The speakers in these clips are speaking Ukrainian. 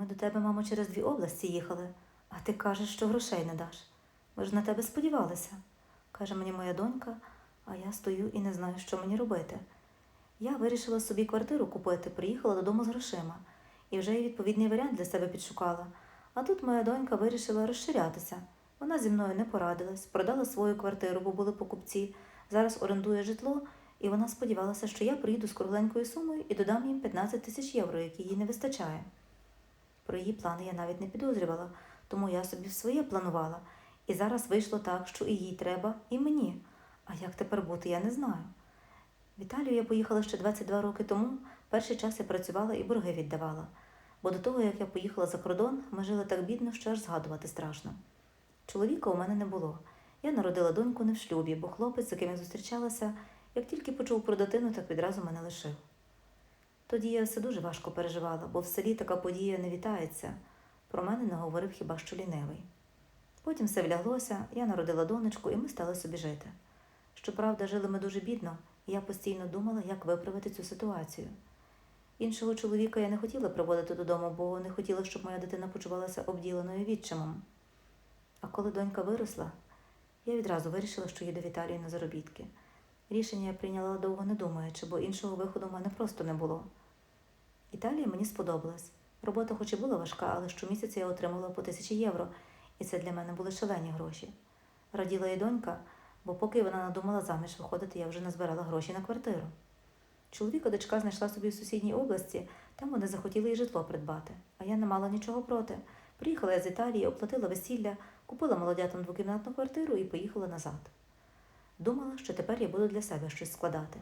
Ми до тебе, мамо, через дві області їхали, а ти кажеш, що грошей не даш. Ми ж на тебе сподівалися, каже мені моя донька, а я стою і не знаю, що мені робити. Я вирішила собі квартиру купити, приїхала додому з грошима і вже й відповідний варіант для себе підшукала. А тут моя донька вирішила розширятися. Вона зі мною не порадилась, продала свою квартиру, бо були покупці. Зараз орендує житло, і вона сподівалася, що я приїду з кругленькою сумою і додам їм 15 тисяч євро, які їй не вистачає. Про її плани я навіть не підозрювала, тому я собі своє планувала. І зараз вийшло так, що і їй треба, і мені. А як тепер бути, я не знаю. В Італію я поїхала ще 22 роки тому. Перший час я працювала і борги віддавала. Бо до того, як я поїхала за кордон, ми жили так бідно, що аж згадувати страшно. Чоловіка у мене не було. Я народила доньку не в шлюбі, бо хлопець, з яким я зустрічалася, як тільки почув про дитину, так відразу мене лишив. Тоді я все дуже важко переживала, бо в селі така подія не вітається. Про мене не говорив хіба що лінивий. Потім все вляглося, я народила донечку, і ми стали собі жити. Щоправда, жили ми дуже бідно, і я постійно думала, як виправити цю ситуацію. Іншого чоловіка я не хотіла приводити додому, бо не хотіла, щоб моя дитина почувалася обділеною відчимом. А коли донька виросла, я відразу вирішила, що їду в Італію на заробітки. Рішення я прийняла довго не думаючи, бо іншого виходу в мене просто не було. Італія мені сподобалась. Робота хоч і була важка, але щомісяця я отримала по тисячі євро, і це для мене були шалені гроші. Раділа і донька, бо поки вона надумала заміж виходити, я вже назбирала гроші на квартиру. Чоловіка дочка знайшла собі в сусідній області, там вони захотіли і житло придбати, а я не мала нічого проти. Приїхала я з Італії, оплатила весілля, купила молодятам двокімнатну квартиру і поїхала назад. Думала, що тепер я буду для себе щось складати.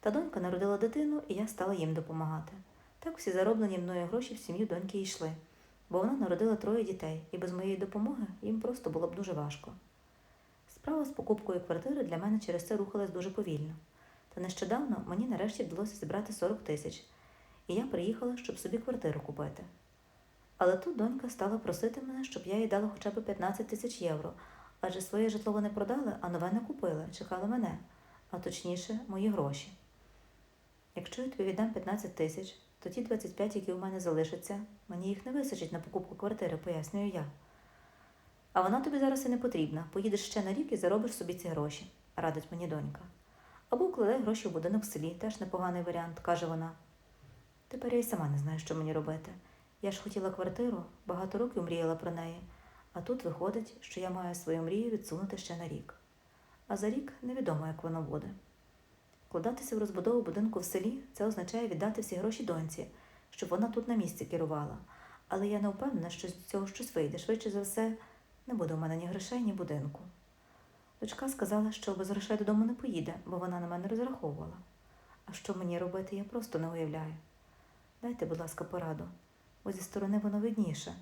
Та донька народила дитину, і я стала їм допомагати. Так всі зароблені мною гроші в сім'ю доньки йшли, бо вона народила троє дітей, і без моєї допомоги їм просто було б дуже важко. Справа з покупкою квартири для мене через це рухалась дуже повільно. Та нещодавно мені нарешті вдалося зібрати 40 тисяч, і я приїхала, щоб собі квартиру купити. Але тут донька стала просити мене, щоб я їй дала хоча б 15 тисяч євро, адже своє житло вони продали, а нове не купили, чекали мене, а точніше, мої гроші. Якщо я тобі віддам 15 тисяч, то ті 25, які у мене залишаться, мені їх не вистачить на покупку квартири, пояснюю я. А вона тобі зараз і не потрібна. Поїдеш ще на рік і заробиш собі ці гроші, радить мені донька. Або вкладай гроші в будинок в селі, теж непоганий варіант, каже вона. Тепер я й сама не знаю, що мені робити. Я ж хотіла квартиру, багато років мріяла про неї, а тут виходить, що я маю свою мрію відсунути ще на рік. А за рік невідомо, як воно буде. Вкладатися в розбудову будинку в селі це означає віддати всі гроші доньці, щоб вона тут на місці керувала. Але я не впевнена, що з цього щось вийде. Швидше за все, не буде у мене ні грошей, ні будинку. Дочка сказала, що без грошей додому не поїде, бо вона на мене розраховувала. А що мені робити, я просто не уявляю. Дайте, будь ласка, пораду, бо зі сторони воно видніше.